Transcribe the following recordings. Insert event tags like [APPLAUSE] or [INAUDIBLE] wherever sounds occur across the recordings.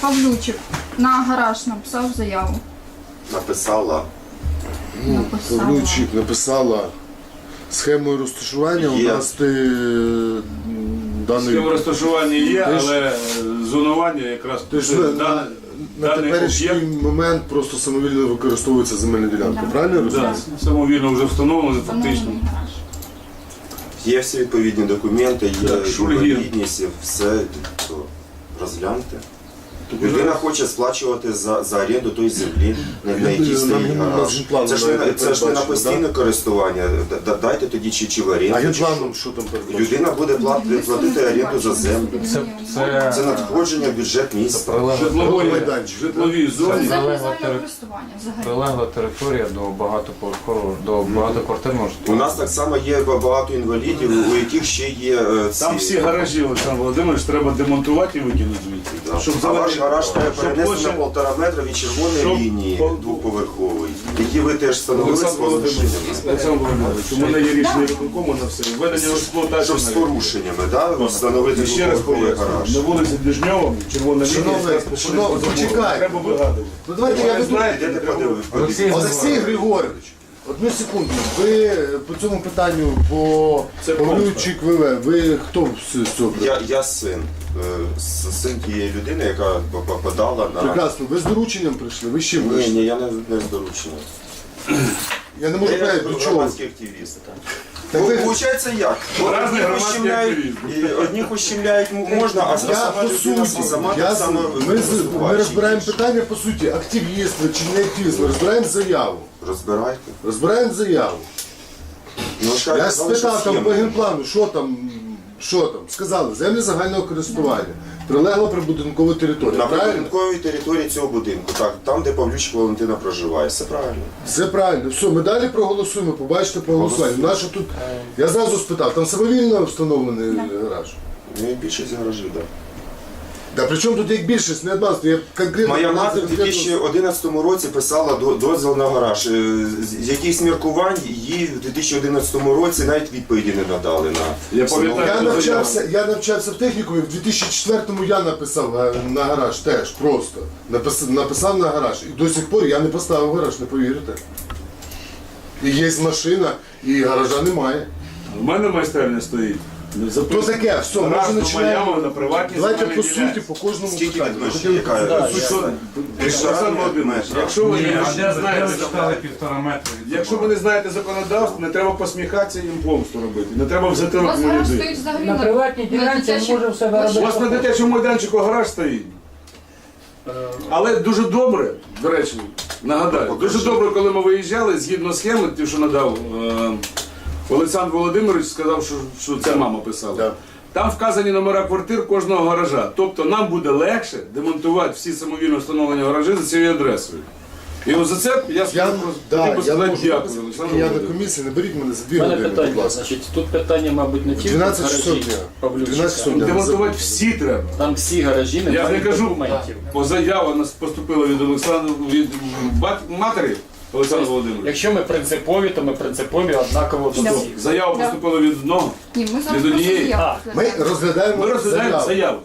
Павлючик на гараж написав заяву. Написала. Ну, Написала. Павлючик написала схемою розташування. У Є. нас ти е, даний. Схема розташування є, Ти ж- але зонування якраз Ти ж на, на даний теперішній об'єкт. момент просто самовільно використовується земельна ділянка. Да. Правильно я розумію? Да, самовільно вже встановлено фактично. Встановлений гараж. Є всі відповідні документи, є Так, Шульгін. інвалідність, все то розгляньте. Людина хоче сплачувати за, за оренду тої землі, на, на якій стоїть гараж. Це ж не, на- це ж не на постійне користування. Д- Дайте тоді чи, чи в А оренду. чи генпланом що. що там передбачено? Людина буде платити, платити оренду за землю. Це, це, Це надходження в бюджет міста. прилегла, Житлової, майданчик, житловій зоні. користування взагалі. прилегла територія до багатоповерхового, до багатоквартирного У нас так само є багато інвалідів, у яких ще є е, ці... Там всі гаражі, Олександр Володимирович, треба демонтувати і викинути звідти. Щоб а ваш гараж треба перенести на полтора метра від червоної щоб лінії по- двоповерхової, які ви теж встановили з Олександр Володимирович. У мене є рішення виконкому на все. Введення в експлуатацію. Щоб з порушеннями, да? встановити Ще раз двоповерховий гараж. На вулиці Дежньова, червона лінія. Шановний, якраз по шановний, політику почекай. Треба вигадувати. Ну давайте я веду. знаєте? Олексій Григорович, одну секунду. Ви е, по цьому питанню по Це Павлючик ВВ, ви хто з з цього? Я, я син. Е, с- Син тієї людини, яка по- по- на. Прекрасно, ви з дорученням прийшли, ви ще Ні, вийшли. ні, я не, не з доручення. Я не можу Я понять, до чого. громадський активіст. Так Ну, ви- Получається як? Разний Одних громадський ущемляють, активізм. і одних ущемляють можна, а Я сама по людина суті, я, з- само ми, з- ми розбираємо питання по суті, активіст ви чи не активіст, ми розбираємо заяву. Розбирайте. Розбираємо заяву. Ну, Я спитав там по генплану, що там, що там. Сказали, землі загального користування, прилегла прибудинкова територія. На Правильно? прибудинковій території цього будинку, так, там, де Павлючик Валентина проживає, все правильно. Все правильно. Все, ми далі проголосуємо, побачите проголосування. Нащо тут? Я зразу спитав, там самовільно встановлений гараж. Ну і більшість гаражів, так. Да при чому тут як більшість, не одна, я конкретно. Моя мати в 2011 році писала до- дозвіл на гараж. Е, З з якихось міркувань їй в 2011 році навіть відповіді не надали на Я пам'ятаю, Я навчався, я навчався в технікумі, в 2004-му я написав е, на гараж теж просто. Написав, написав на гараж. І до сих пор я не поставив гараж, не повірите. І є машина, і гаража немає. У мене майстерня стоїть. То таке, все, ми вже починаємо. на Давайте по суті, по кожному Скільки питанню. Яка якщо ви не знаєте читали півтора метри? Якщо ви не знаєте законодавство, не треба посміхатися і їм помсту робити. Не треба в У затилок вас на гараж людей. стоїть взагалі На приватній ділянці дитячій може в себе. У вас на дитячому майданчику гараж стоїть. Але дуже добре, до речі, нагадаю, дуже добре, коли ми виїжджали, згідно схеми, ті, що надав е, Олександр Володимирович, сказав, що, що це мама писала. Да. Там вказані номера квартир кожного гаража. Тобто нам буде легше демонтувати всі самовільно встановлені гаражі за цією адресою. І от за це я, Я, хотів да, би я сказати можу дякую, Олександр я на Володимирович. комісії, не беріть мене за дві У мене години, будь питання, ласка. значить, тут питання, мабуть, не тільки 12 гаражі дня. Павлючика. 12 часов дня. Демонтувати всі треба. Там всі гаражі не Я ж не кажу, документів. по заяву нас поступила від Олександра від бат- матері Олександра Володимировича. Якщо ми принципові, то ми принципові однаково всі. Заява поступила від одного. Ні, ми зараз Від однієї? А, Ми розглядаємо. Ми розглядаємо заяву. заяву.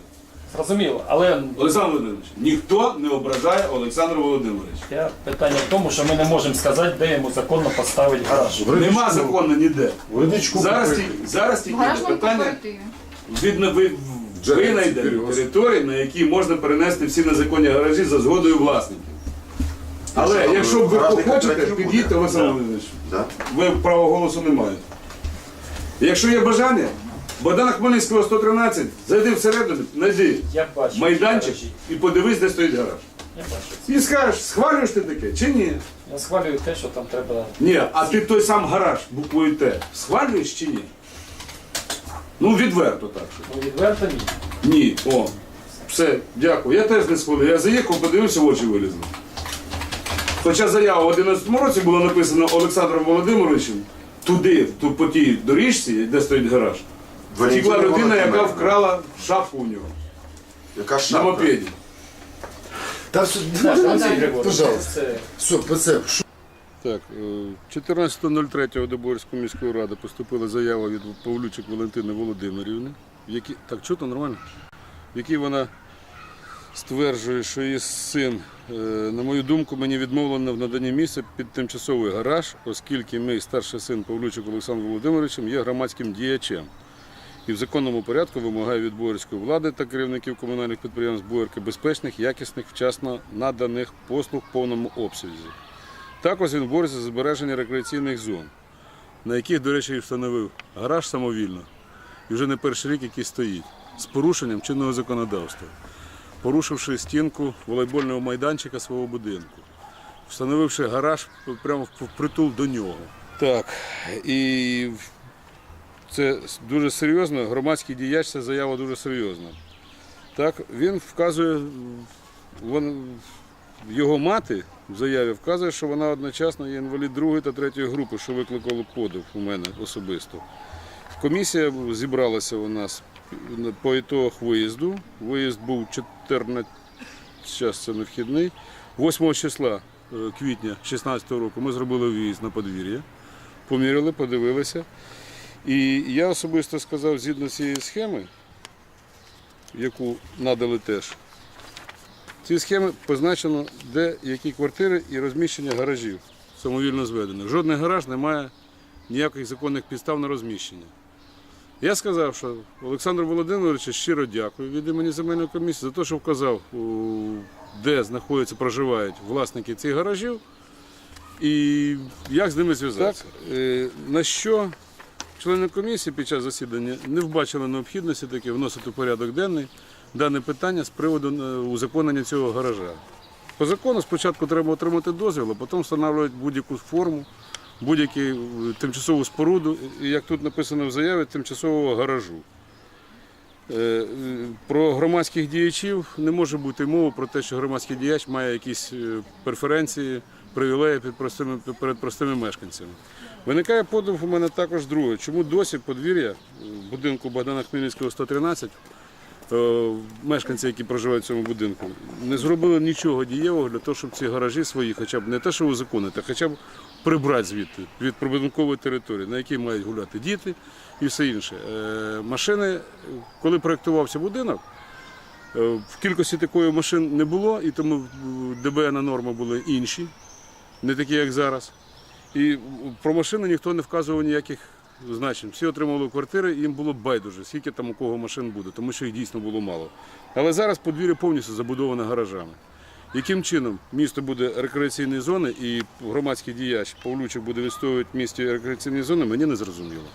Зрозуміло, але Олександр Володимирович, ніхто не ображає Олександра Володимировича. я, питання в тому, що ми не можемо сказати, де йому законно поставити гараж. Нема закону ніде. В Зараз купили. тільки зараз В тільки гаражному питання кооперативі. ви, Джерел, винайдені території, на які можна перенести всі незаконні гаражі за згодою власників. Але Якщо ви хочете, підійте, Олександр Володимирович. Ви права голосу не маєте. Якщо є бажання, Богдана Хмельницького 113, зайди всередину, знайди Я бачу. майданчик і подивись, де стоїть гараж. Бачу. І скажеш, схвалюєш ти таке чи ні? Я схвалюю те, що там треба. Ні, а ти той сам гараж буквою Т. Схвалюєш чи ні? Ну, відверто так. що. Ну, відверто ні. Ні. О. Все, дякую. Я теж не схвалюю. Я заїхав, подивився, в очі вилізли. Хоча заява в 11 році була написана Олександром Володимировичем туди, ту, по тій доріжці, де стоїть гараж. Втекла людина, яка вкрала шапку у нього Яка на шапка? мопеді. Та все, Пожалуйста. все, по? Так, е, 14.03 до Борської міської ради поступила заява від Павлючик Валентини Володимирівни, в якій... Так, то нормально? В якій вона стверджує, що її син, е, на мою думку, мені відмовлено в наданні місця під тимчасовий гараж, оскільки мій старший син Павлючик Олександр Володимировичем є громадським діячем. І в законному порядку вимагає від боярської влади та керівників комунальних підприємств Боярки безпечних, якісних, вчасно наданих послуг в повному обсязі. Також він бореться за збереження рекреаційних зон, на яких, до речі, і встановив гараж самовільно. І вже не перший рік, який стоїть, з порушенням чинного законодавства, порушивши стінку волейбольного майданчика свого будинку, встановивши гараж прямо впритул до нього. Так, і це дуже серйозно, громадський діяч це заява дуже серйозна. Так, він вказує, вон, його мати в заяві вказує, що вона одночасно є інвалід другої та третьої групи, що викликало подив у мене особисто. Комісія зібралася у нас по ітогах виїзду. Виїзд був 14, зараз це не вхідний. 8 числа е, квітня 2016 року ми зробили виїзд на подвір'я, поміряли, подивилися. І я особисто сказав, згідно цієї схеми, яку надали теж, в цій схемі позначено, де які квартири і розміщення гаражів самовільно зведених. Жодний гараж не має ніяких законних підстав на розміщення. Я сказав, що Олександру Володимировичу щиро дякую від імені земельної комісії за те, що вказав, де знаходяться, проживають власники цих гаражів і як з ними зв'язатися. Е, На що члени комісії під час засідання не вбачили необхідності таки вносити в порядок денний дане питання з приводу е, узаконення цього гаража. По закону спочатку треба отримати дозвіл, а потім встановлювати будь-яку форму, будь-яку е, тимчасову споруду, як тут написано в заяві, тимчасового гаражу. Е, е, Про громадських діячів не може бути мови про те, що громадський діяч має якісь преференції, привілеї перед простими, перед простими мешканцями. Виникає подив у мене також друге. Чому досі подвір'я будинку Богдана Хмельницького 113 е, мешканці, які проживають в цьому будинку, не зробили нічого дієвого для того, щоб ці гаражі свої, хоча б не те, що узаконити, а хоча б прибрати звідти від прибудинкової території, на якій мають гуляти діти і все інше. Е, Машини, коли проєктувався будинок, е, в кількості такої машин не було, і тому е, ДБН норми були інші, не такі, як зараз. І про машини ніхто не вказував ніяких значень. Всі отримували квартири, і їм було байдуже, скільки там у кого машин буде, тому що їх дійсно було мало. Але зараз подвір'я повністю забудоване гаражами. Яким чином місто буде рекреаційної зони і громадський діяч Павлючик буде відстоювати в місті рекреаційні зони, мені не зрозуміло.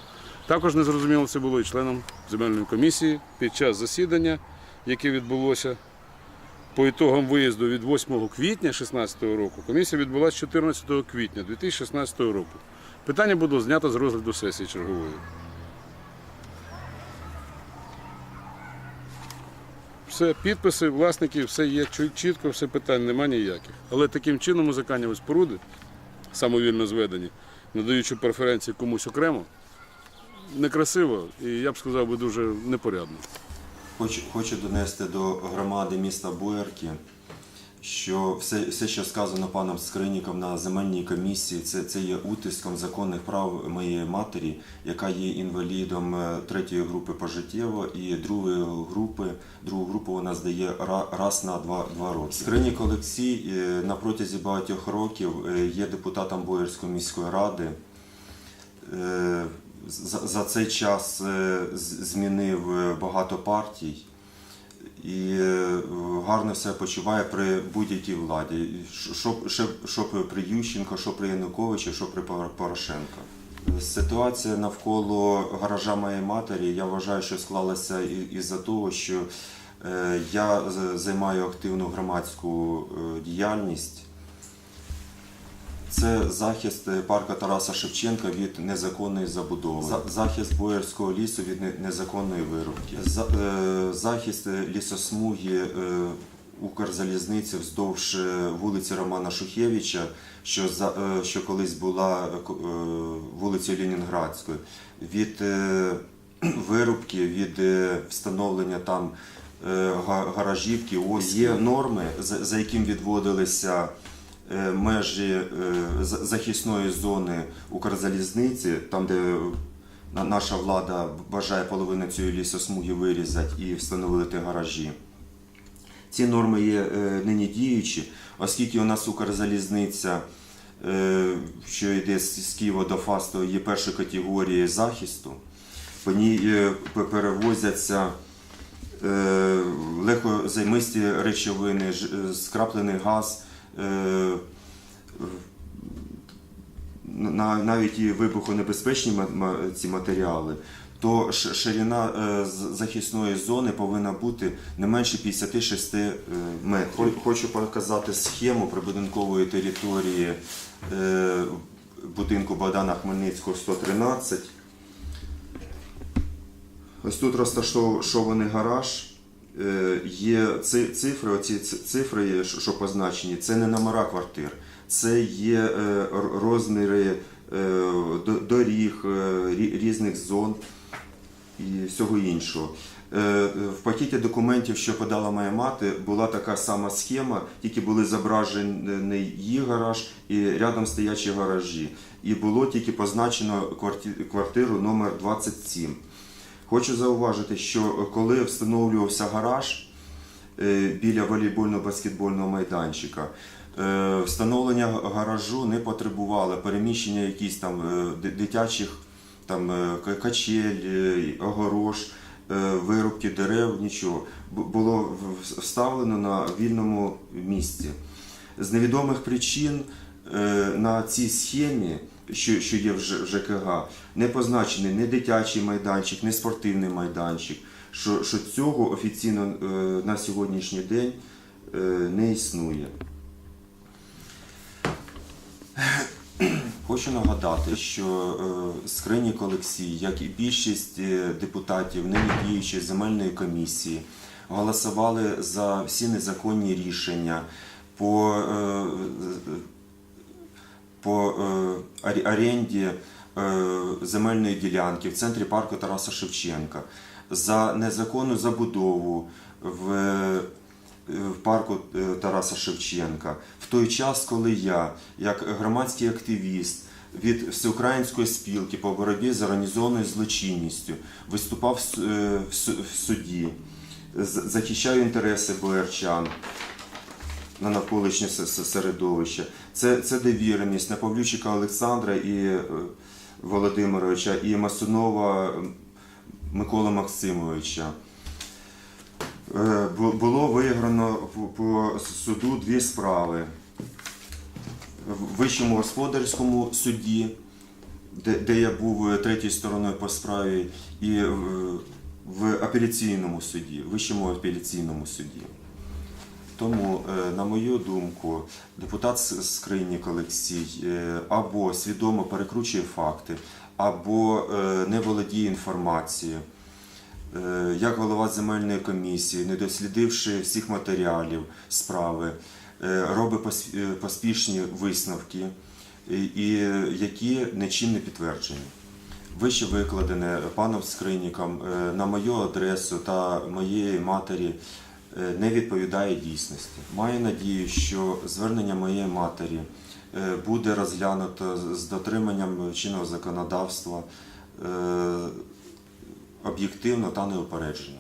Також не зрозуміло це було і членам земельної комісії під час засідання, яке відбулося по ітогам виїзду від 8 квітня 2016 року. Комісія відбулася 14 квітня 2016 року. Питання було знято з розгляду сесії чергової. Все, підписи, власники, все є чітко, все питань немає ніяких. Але таким чином музикальні споруди, самовільно зведені, надаючи преференції комусь окремо, некрасиво і я б сказав би дуже непорядно. Хочу, хочу донести до громади міста Боярки, що все, все, що сказано паном Скриніком на земельній комісії, це, це є утиском законних прав моєї матері, яка є інвалідом е, третьої групи пожиттєво і другої групи, другу групу вона здає ра- раз на два, два роки. Скринік Олексій е, на протязі багатьох років е, є депутатом Боярської міської ради. За, за цей час змінив багато партій і е, гарно себе почуває при будь-якій владі. Що, що, що при Ющенко, що при Януковичі, що при Пор- Порошенко. Ситуація навколо гаража моєї матері, я вважаю, що склалася із-за того, що е, я займаю активну громадську е, діяльність. Це захист е, парка Тараса Шевченка від незаконної забудови, За- захист Боярського лісу від незаконної вирубки, е, захист е, лісосмуги Укрзалізниці вздовж вулиці Романа Шухевича, що, що колись була вулицею Ленінградською, від [CLEARS THROAT] вирубки, від встановлення там е, га- гаражів, кіосків. Є норми, за, за яким відводилися межі е, захисної зони Укрзалізниці, там, де наша влада бажає половину цієї лісосмуги вирізати і встановити гаражі. Ці норми є е, нині діючі, оскільки у нас Укрзалізниця, е, що йде з Києва до Фасту, є першої категорії захисту, по ній е, перевозяться е, легкозаймисті речовини, е, скраплений газ, е, навіть і вибухонебезпечні ці матеріали, то ширина е, захисної зони повинна бути не менше 56 е, метрів. Хочу показати схему прибудинкової території е, будинку Богдана Хмельницького 113. Ось тут розташований гараж. Е, Є цифри, оці цифри, що що позначені, це не номера квартир, це є е, розміри е, доріг, е, різних зон і всього іншого. Е, В пакеті документів, що подала моя мати, була така сама схема, тільки були зображений її гараж і рядом стоячі гаражі. І було тільки позначено квартиру номер 27. Хочу зауважити, що коли встановлювався гараж е, біля волейбольно-баскетбольного майданчика, е, встановлення гаражу не потребувало переміщення якісь там е, дитячих там, е, качель, е, огорож, е, вирубки дерев, нічого. Було вставлено на вільному місці. З невідомих причин е, на цій схемі, що, що є в ЖКГ, не позначений ні дитячий майданчик, ні спортивний майданчик. Що, що цього офіційно е, на сьогоднішній день е, не існує. Хочу нагадати, що е, Скринік Олексій, як і більшість депутатів нині діючої земельної комісії, голосували за всі незаконні рішення по, по е, оренді е, земельної ділянки в центрі парку Тараса Шевченка, за незаконну забудову в е, в парку е, Тараса Шевченка. В той час, коли я, як громадський активіст від всеукраїнської спілки по боротьбі з організованою злочинністю, виступав в е, суді, захищаю інтереси боярчан на навколишнє середовище. Це, це довіреність на Павлючика Олександра і е, Володимировича і Масунова Миколи Максимовича. Е, Було виграно по- суду дві справи. В Вищому господарському суді, де, де я був е, третьою стороною по справі, і в апеляційному суді, Вищому апеляційному суді. Тому, е, на мою думку, депутат С- Скриннік Олексій е, або свідомо перекручує факти, або е, не володіє інформацією. Як голова земельної комісії, не дослідивши всіх матеріалів справи, робить поспішні висновки, які нічим не підтверджені. Вище викладене паном Скриніком на мою адресу та моєї матері не відповідає дійсності. Маю надію, що звернення моєї матері е, буде розглянуто з- з дотриманням чинного законодавства е, об'єктивно та неупереджено.